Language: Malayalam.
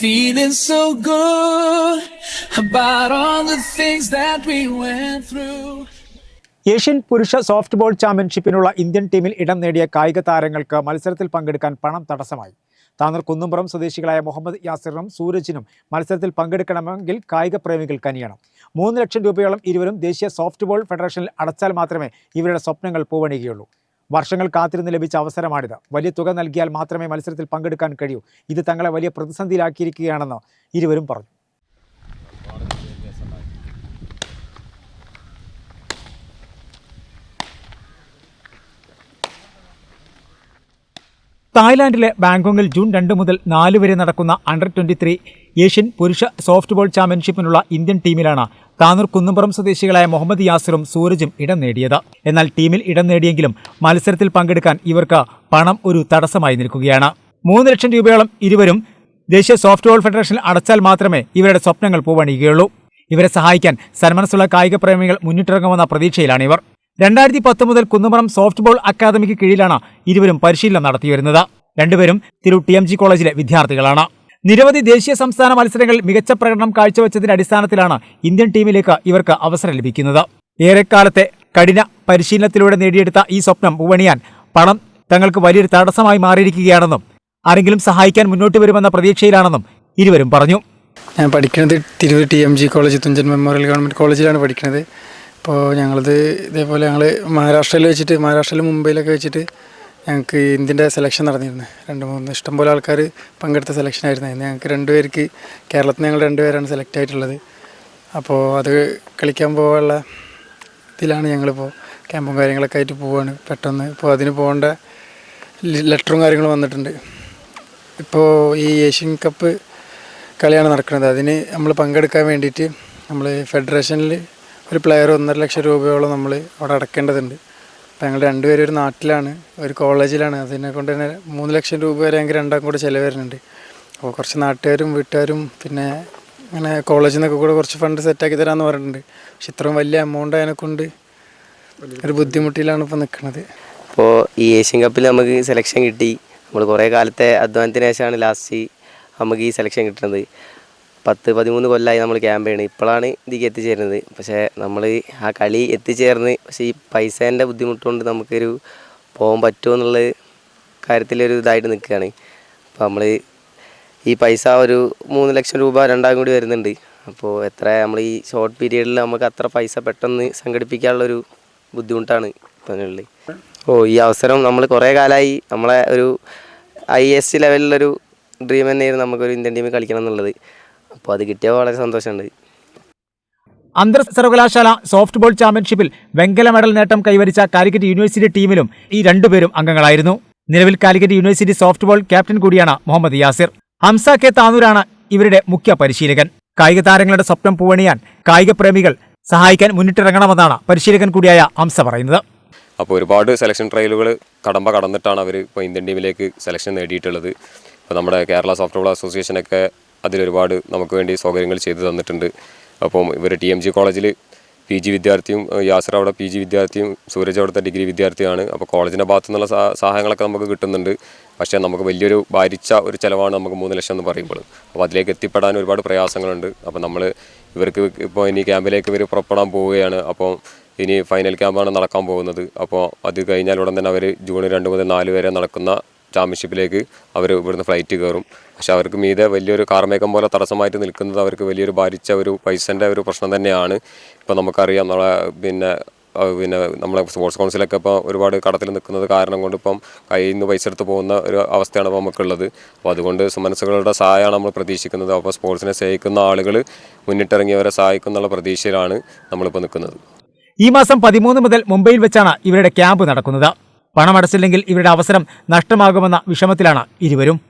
Feeling so good about all the things that we went through. Asian പുരുഷ സോഫ്റ്റ് ബോൾ ചാമ്പ്യൻഷിപ്പിനുള്ള ഇന്ത്യൻ ടീമിൽ ഇടം നേടിയ കായിക താരങ്ങൾക്ക് മത്സരത്തിൽ പങ്കെടുക്കാൻ പണം തടസ്സമായി. താന്നൂർ കുന്നുംപുറം സ്വദേശികളായ മുഹമ്മദ് യാസിറിനും സൂരജിനും മത്സരത്തിൽ പങ്കെടുക്കണമെങ്കിൽ കായിക പ്രേമികൾ കനിയണം. മൂന്ന് ലക്ഷം രൂപയോളം ഇരുവരും ദേശീയ സോഫ്റ്റ് ബോൾ ഫെഡറേഷനിൽ അടച്ചാൽ മാത്രമേ ഇവരുടെ സ്വപ്നങ്ങൾ പൂവണിയുകയുള്ളൂ. വർഷങ്ങൾ കാത്തിരുന്ന് ലഭിച്ച അവസരമാണിത്. വലിയ തുക നൽകിയാൽ മാത്രമേ മത്സരത്തിൽ പങ്കെടുക്കാൻ കഴിയൂ. ഇത് തങ്ങളെ വലിയ പ്രതിസന്ധിയിലാക്കിയിരിക്കുകയാണെന്ന് ഇരുവരും പറഞ്ഞു. തായ്ലാന്റിലെ ബാങ്കോങ്ങിൽ ജൂൺ രണ്ട് മുതൽ നാല് വരെ നടക്കുന്ന അണ്ടർ ട്വന്റി ത്രീ ഏഷ്യൻ പുരുഷ സോഫ്റ്റ്ബോൾ ചാമ്പ്യൻഷിപ്പിനുള്ള ഇന്ത്യൻ ടീമിലാണ് താനൂർ കുന്നുംപുറം സ്വദേശികളായ മുഹമ്മദ് യാസിറും സൂരജും ഇടം നേടിയത്. എന്നാൽ ടീമിൽ ഇടം നേടിയെങ്കിലും മത്സരത്തിൽ പങ്കെടുക്കാൻ ഇവർക്ക് പണം ഒരു തടസ്സമായി നിൽക്കുകയാണ്. മൂന്ന് ലക്ഷം രൂപയോളം ഇരുവരും ദേശീയ സോഫ്റ്റ്വെയർ ഫെഡറേഷൻ അടച്ചാൽ മാത്രമേ ഇവരുടെ സ്വപ്നങ്ങൾ പൂവണിയുകയുള്ളൂ. ഇവരെ സഹായിക്കാൻ സന്മനസ്സുള്ള കായിക പ്രേമികൾ മുന്നിട്ടിറങ്ങുമെന്ന പ്രതീക്ഷയിലാണ് ഇവർ. രണ്ടായിരത്തി പത്ത് മുതൽ കുന്നുമറം സോഫ്റ്റ്ബോൾ അക്കാദമിക്ക് കീഴിലാണ് ഇരുവരും പരിശീലനം നടത്തിവരുന്നത്. രണ്ടുപേരും തിരു ടി എം ജി കോളേജിലെ വിദ്യാർത്ഥികളാണ്. നിരവധി ദേശീയ സംസ്ഥാന മത്സരങ്ങളിൽ മികച്ച പ്രകടനം കാഴ്ചവെച്ചതിന്റെ അടിസ്ഥാനത്തിലാണ് ഇന്ത്യൻ ടീമിലേക്ക് ഇവർക്ക് അവസരം ലഭിക്കുന്നത്. ഏറെക്കാലത്തെ കഠിന പരിശീലനത്തിലൂടെ നേടിയെടുത്ത ഈ സ്വപ്നം പൂവണിയാൻ പണം തങ്ങൾക്ക് വലിയൊരു തടസ്സമായി മാറിയിരിക്കുകയാണെന്നും ആരെങ്കിലും സഹായിക്കാൻ മുന്നോട്ട് വരുമെന്ന പ്രതീക്ഷയിലാണെന്നും ഇരുവരും പറഞ്ഞു. ഞാൻ പഠിക്കുന്നത് Tirur T M G college Thunchan memorial government കോളേജിലാണ് പഠിക്കുന്നത്. അപ്പോൾ ഞങ്ങളിത് ഇതേപോലെ ഞങ്ങൾ മഹാരാഷ്ട്രയിൽ വെച്ചിട്ട് മഹാരാഷ്ട്രയിൽ മുംബൈയിലൊക്കെ വെച്ചിട്ട് ഞങ്ങൾക്ക് ഇന്ത്യന്റെ സെലക്ഷൻ നടന്നിരുന്നു. രണ്ട് മൂന്ന് ഇഷ്ടംപോലെ ആൾക്കാർ പങ്കെടുത്ത അതിന് ഞങ്ങൾക്ക് രണ്ടുപേർക്ക് കേരളത്തിൽ ഞങ്ങൾ രണ്ടുപേരാണ് സെലക്ട് ആയിട്ടുള്ളത്. അപ്പോൾ അത് കളിക്കാൻ പോകാനുള്ള ഇതിലാണ് ഞങ്ങളിപ്പോൾ ക്യാമ്പും കാര്യങ്ങളൊക്കെ ആയിട്ട് പോവാണ്. പെട്ടെന്ന് ഇപ്പോൾ അതിന് പോകേണ്ട ലെറ്ററും കാര്യങ്ങളും വന്നിട്ടുണ്ട്. ഇപ്പോൾ ഈ ഏഷ്യൻ കപ്പ് കളിയാണ് നടക്കുന്നത്. അതിന് നമ്മൾ പങ്കെടുക്കാൻ വേണ്ടിയിട്ട് നമ്മൾ ഫെഡറേഷനിൽ ഒരു പ്ലെയർ ഒന്നര ലക്ഷം രൂപയോളം നമ്മൾ അവിടെ അടക്കേണ്ടതുണ്ട്. അപ്പോൾ ഞങ്ങൾ രണ്ടുപേരും ഒരു നാട്ടിലാണ് ഒരു കോളേജിലാണ്. അതിനെ കൊണ്ട് തന്നെ മൂന്ന് ലക്ഷം രൂപ വരെ ഞങ്ങൾക്ക് രണ്ടാം കൂടെ ചിലവ് വരുന്നുണ്ട്. അപ്പോൾ കുറച്ച് നാട്ടുകാരും വീട്ടുകാരും പിന്നെ അങ്ങനെ കോളേജിൽ നിന്നൊക്കെ കൂടെ കുറച്ച് ഫണ്ട് സെറ്റാക്കി തരാമെന്ന് പറഞ്ഞിട്ടുണ്ട്. പക്ഷെ ഇത്രയും വലിയ എമൗണ്ട് അതിനെ കൊണ്ട് ഒരു ബുദ്ധിമുട്ടിലാണ് ഇപ്പോൾ നിൽക്കുന്നത്. അപ്പോൾ ഈ ഏഷ്യൻ കപ്പിൽ നമുക്ക് സെലക്ഷൻ കിട്ടി. നമ്മൾ കുറേ കാലത്തെ അധ്വാനത്തിന് ശേഷമാണ് ലാസ്റ്റ് നമുക്ക് ഈ സെലക്ഷൻ കിട്ടുന്നത്. പത്ത് പതിമൂന്ന് കൊല്ലമായി നമ്മൾ ക്യാമ്പ് ഇപ്പോഴാണ് ഇതിലേക്ക് എത്തിച്ചേരുന്നത്. പക്ഷേ നമ്മൾ ആ കളി എത്തിച്ചേർന്ന് പക്ഷേ ഈ പൈസേന്റെ ബുദ്ധിമുട്ട് കൊണ്ട് നമുക്കൊരു പോകാൻ പറ്റുമോ എന്നുള്ള കാര്യത്തിലൊരു ഇതായിട്ട് നിൽക്കുകയാണ്. അപ്പോൾ നമ്മൾ ഈ പൈസ ഒരു മൂന്ന് ലക്ഷം രൂപ രണ്ടാം കൂടി വരുന്നുണ്ട്. അപ്പോൾ എത്ര നമ്മൾ ഈ ഷോർട്ട് പീരീഡിൽ നമുക്ക് അത്ര പൈസ പെട്ടെന്ന് സംഘടിപ്പിക്കാനുള്ളൊരു ബുദ്ധിമുട്ടാണ് ഇപ്പോഴുള്ളത് ഓ ഈ അവസരം നമ്മൾ കുറേ കാലമായി നമ്മളെ ഒരു ഐ എസ് ലെവലിലൊരു ഡ്രീം തന്നെയായിരുന്നു നമുക്കൊരു ഇന്ത്യൻ ടീമിൽ കളിക്കണം എന്നുള്ളത്. അപ്പോൾ അത് കിട്ടിയ വളരെ സന്തോഷമുണ്ട്. അന്തർ സർവകലാശാല സോഫ്റ്റ് ബോൾ ചാമ്പ്യൻഷിപ്പിൽ വെങ്കല മെഡൽ നേട്ടം കൈവരിച്ച കാലിക്കറ്റ് യൂണിവേഴ്സിറ്റി ടീമിലും ഈ രണ്ടുപേരും അംഗങ്ങളായിരുന്നു. നിലവിൽ Calicut university softball captain കൂടിയാണ് മുഹമ്മദ് യാസിർ. ഹംസ കെ താനൂരാണ് ഇവരുടെ മുഖ്യ പരിശീലകൻ. കായിക താരങ്ങളുടെ സ്വപ്നം പൂവണിയാൻ കായിക പ്രേമികൾ സഹായിക്കാൻ മുന്നിട്ടിറങ്ങണമെന്നാണ് പരിശീലകൻ കൂടിയായ ഹംസ പറയുന്നത്. അപ്പോൾ ഒരുപാട് സെലക്ഷൻ ട്രയലുകൾ കടമ്പ കടന്നിട്ടാണ് അവർ ഇപ്പോൾ ഇന്ത്യൻ ടീമിലേക്ക് സെലക്ഷൻ നേടിയിട്ടുള്ളത്. ഇപ്പോൾ നമ്മുടെ കേരള സോഫ്റ്റ്വെയർ അസോസിയേഷനൊക്കെ അതിലൊരുപാട് നമുക്ക് വേണ്ടി സൗകര്യങ്ങൾ ചെയ്തു തന്നിട്ടുണ്ട്. അപ്പം ഇവർ ടി എം ജി കോളേജിൽ പി ജി വിദ്യാർത്ഥിയും യാസർ അവിടെ പി ജി വിദ്യാർത്ഥിയും സൂരജ് അവിടുത്തെ ഡിഗ്രി വിദ്യാർത്ഥിയാണ് അപ്പോൾ കോളേജിന്റെ ഭാഗത്തു നിന്നുള്ള സഹാ- സഹായങ്ങളൊക്കെ നമുക്ക് കിട്ടുന്നുണ്ട്. പക്ഷേ നമുക്ക് വലിയൊരു ഭാരിച്ച ഒരു ചിലവാണ് നമുക്ക് മൂന്ന് ലക്ഷം എന്ന് പറയുമ്പോൾ. അപ്പോൾ അതിലേക്ക് എത്തിപ്പെടാൻ ഒരുപാട് പ്രയാസങ്ങളുണ്ട്. അപ്പോൾ നമ്മൾ ഇവർക്ക് ഇപ്പോൾ ഇനി ക്യാമ്പിലേക്ക് ഇവർ പുറപ്പെടാൻ പോവുകയാണ്. അപ്പോൾ ഇനി ഫൈനൽ ക്യാമ്പാണ് നടക്കാൻ പോകുന്നത്. അപ്പോൾ അത് കഴിഞ്ഞാൽ ഉടൻ തന്നെ അവർ ജൂൺ രണ്ട് മുതൽ നാല് വരെ നടക്കുന്ന ചാമ്പ്യൻഷിപ്പിലേക്ക് അവർ ഇവിടുന്ന് ഫ്ലൈറ്റ് കയറും. പക്ഷെ അവർക്ക് മീതെ വലിയൊരു കാർമേഘം പോലെ തടസ്സമായിട്ട് നിൽക്കുന്നത് അവർക്ക് വലിയൊരു ഭാരിച്ച ഒരു പൈസന്റെ ഒരു പ്രശ്നം തന്നെയാണ്. ഇപ്പോൾ നമുക്കറിയാം നമ്മളെ പിന്നെ പിന്നെ നമ്മളെ സ്പോർട്സ് കൗൺസിലൊക്കെ ഇപ്പോൾ ഒരുപാട് കടത്തിൽ നിൽക്കുന്നത് കാരണം കൊണ്ട് ഇപ്പം കയ്യിൽ നിന്ന് പൈസ എടുത്ത് പോകുന്ന ഒരു അവസ്ഥയാണ് ഇപ്പോൾ നമുക്കുള്ളത്. അപ്പോൾ അതുകൊണ്ട് സുമനസ്സുകളുടെ സഹായമാണ് നമ്മൾ പ്രതീക്ഷിക്കുന്നത്. അപ്പോൾ സ്പോർട്സിനെ സ്നേഹിക്കുന്ന ആളുകൾ മുന്നിട്ടിറങ്ങിയവരെ സഹായിക്കുന്നുള്ള പ്രതീക്ഷയിലാണ് നമ്മളിപ്പോൾ നിൽക്കുന്നത്. ഈ മാസം പതിമൂന്ന് മുതൽ മുംബൈയിൽ വെച്ചാണ് ഇവരുടെ ക്യാമ്പ് നടക്കുന്നത്. പണമടച്ചില്ലെങ്കിൽ ഇവരുടെ അവസരം നഷ്ടമാകുമെന്ന വിഷമത്തിലാണ് ഇരുവരും.